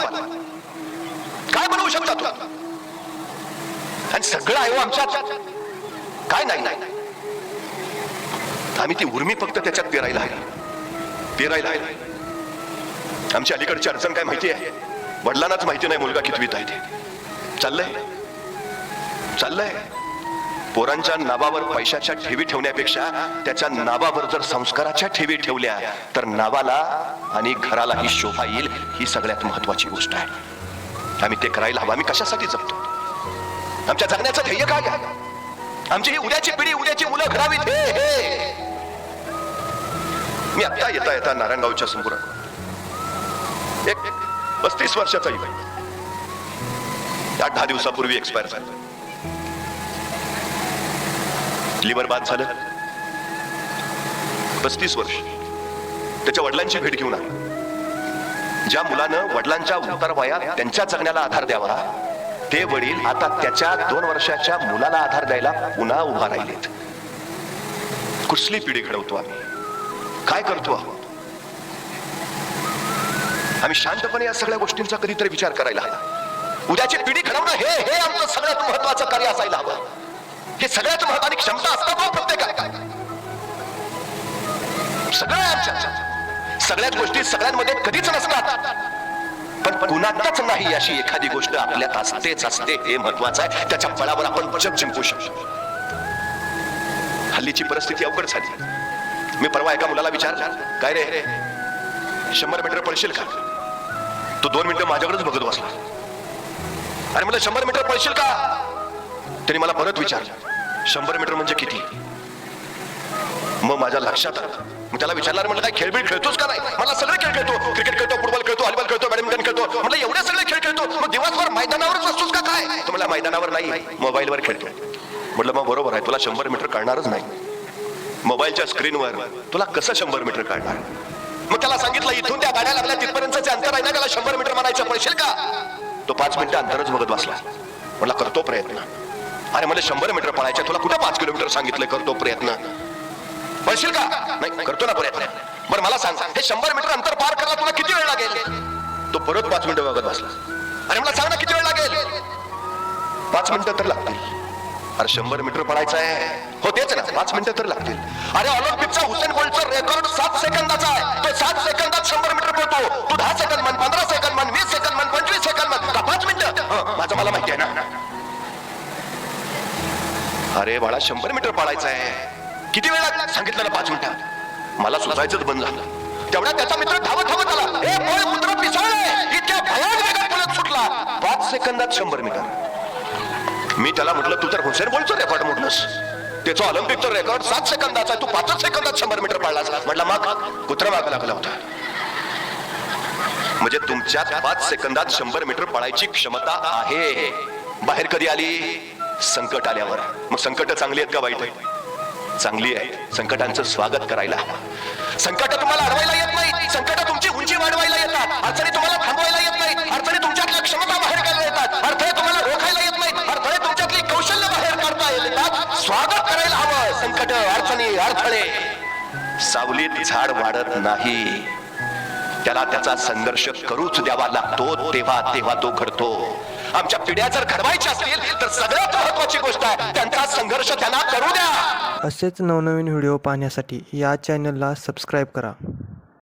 तुम्हाला काय बनवू शकता तू? आणि सगळं आहे हो आमच्यात. काय नाही? नाही आम्ही ती उर्मी फक्त त्याच्यात पेरायला आहे. पेरायला आहे. आमची अलीकडची अडचण काय माहिती आहे? वडिलांनाच माहिती नाही मुलगा कितवीत आहे ते. चाललंय? चाललंय? पोरांच्या नावावर पैशाच्या ठेवी ठेवण्यापेक्षा त्याच्या नावावर जर संस्काराच्या ठेवी ठेवल्या तर नावाला आणि घरालाही शोभा येईल ही सगळ्यात महत्वाची गोष्ट आहे. आम्ही ते करायला हवं. आम्ही कशासाठी जगतो आमच्या जगण्याचं ध्येय काय? आहे आमची ही उद्याची पिढी उद्याची मुलं घडावीत हे हे. मी आत्ता येता येता नारायणगावच्या समोर एक पस्तीस वर्षाचा युवक. आठ दहा दिवसापूर्वी एक्सपायर झाला. कुठली बरबाद झालं? पस्तीस वर्ष. त्याच्या वडिलांची भेट घेऊन आला. ज्या मुलानं वडिलांच्या उत्तर वयात त्यांच्या जगण्याला आधार द्यावा ते वडील आता त्याच्या दोन वर्षाच्या मुलाला आधार द्यायला पुन्हा उभा राहिलेत. कुठली पिढी घडवतो आम्ही? काय करतो आहोत? आम्ही शांतपणे या सगळ्या गोष्टींचा कधीतरी विचार करायला हवा. उद्याची पिढी घडवणं हे हे आमचं सगळ्यात महत्वाचं कार्य असायला हवं. हे सगळ्यात महत्वाची क्षमता असतात हो ना प्रत्येकाला सगळं सगळ्याच गोष्टी सगळ्यांमध्ये कधीच नसतात. पण कुणातच नाही अशी एखादी गोष्ट आपल्यात असतेच असते हे महत्वाचं आहे. त्याच्या फळावर आपण जग जिंकू शकतो. हल्लीची परिस्थिती अवघड झाली. मी परवा एका मुलाला विचारलं काय रे? शंभर मीटर पळशील का? तो दोन मिनिटं माझ्याकडेच बघत बसला. आणि मला शंभर मीटर पळशील का? त्याने मला परत विचारलं शंभर मीटर म्हणजे किती? मग माझ्या लक्षात आलं. मी त्याला विचारणार म्हटलं काय खेळबिळ खेळतोच का नाही? मला सगळे खेळ खेळतो. क्रिकेट खेळतो फुटबॉल खेळतो हॉलीबॉल खेळतो बॅडमिंटन खेळतो. म्हटलं एवढे सगळे खेळ खेळतो. मग दिवसभर मैदानावरच असतोच का काय? तुम्हाला मैदानावर नाही मोबाईलवर खेळतो. म्हटलं मग बरोबर आहे तुला शंभर मीटर काढणारच नाही. मोबाईलच्या स्क्रीनवर. तुला कसं शंभर मीटर काढणार मग त्याला सांगितलं इथून त्या गाड्या लागल्या तिथपर्यंतचे अंतर आहे ना त्याला शंभर मीटर म्हणायचं पडशील का? तो पाच मिनिटं अंतरच बघत बसला. म्हटलं करतो प्रयत्न. अरे मला शंभर मीटर पळायचे तुला कुठं पाच किलोमीटर सांगितलं? करतो प्रयत्न. पळशील का? नाही करतो ना प्रयत्न. बरं मला सांग. हे शंभर मीटर अंतर पार करायला तुला किती वेळ लागेल? तो परत पाच मिनिटं बघत बसला. अरे मला सांग ना किती वेळ लागेल? पाच मिनिटं तर लागतील. अरे शंभर मीटर पळायचं आहे. हो तेच ना. पाच मिनिटं तर लागतील. अरे ऑलिम्पिकचा हुसेन बोल्टचा रेकॉर्ड सात सेकंदाचा आहे. तो सात सेकंदात शंभर मीटर पळतो. तू दहा सेकंद म्हण पंधरा सेकंद म्हण वीस सेकंद म्हण पंचवीस सेकंद म्हण. का पाच मिनिटं? हं, माझं मला माहिती आहे ना. अरे बाळा शंभर मीटर पाळायचं आहे. किती वेळ लागला? सांगितलं ना पाच मिनिटात मला सुचायचंच बंद झालं. तेवढा त्याचा मित्र धावत धावत आला. हे पळ कुत्र पिसाळले इतक्या भयान वेगात पळत सुटला. पाच सेकंदात शंभर मीटर. मी त्याला म्हटलं तू तर हुसेन बोलतो रेकॉर्ड म्हटलंस त्याचं ऑलिम्पिकचं रेकॉर्ड सात सेकंदाचा आहे. तू पाचच सेकंदात शंभर मीटर पाळला म्हटलं मग. कुत्रा माग लागला होता. म्हणजे तुमच्यात पाच सेकंदात शंभर मीटर पळायची क्षमता आहे. बाहेर कधी आली? संकट आल्यावर. मग संकट चांगली आहेत का वाईट आहे चांगली आहे संकटांचं स्वागत करायला संकट तुम्हाला अडवायला येत नाही संकट तुमची उंची वाढवायला येतात. अडचणी तुम्हाला थांबवायला येत नाही अडचणी तुमच्यातल्या क्षमता बाहेर काढायला येतात. अडथळे तुम्हाला रोखायला येत नाही अडथळे तुमच्यातली कौशल्य बाहेर काढता येतात स्वागत करायला हवं. संकट अडचणी अडथळे. सावलीत झाड वाढत नाही. त्याला त्याचा संघर्ष करूच द्यावा लागतो. तेव्हा तेव्हा तो घडतो. आमच्या पिढ्या जर घडवायच्या असतील तर सगळ्यात गोष्ट आहे. त्यांचा संघर्ष त्यांना करू द्या. असेच नवनवीन व्हिडिओ पाहण्यासाठी या चॅनलला सबस्क्राईब करा.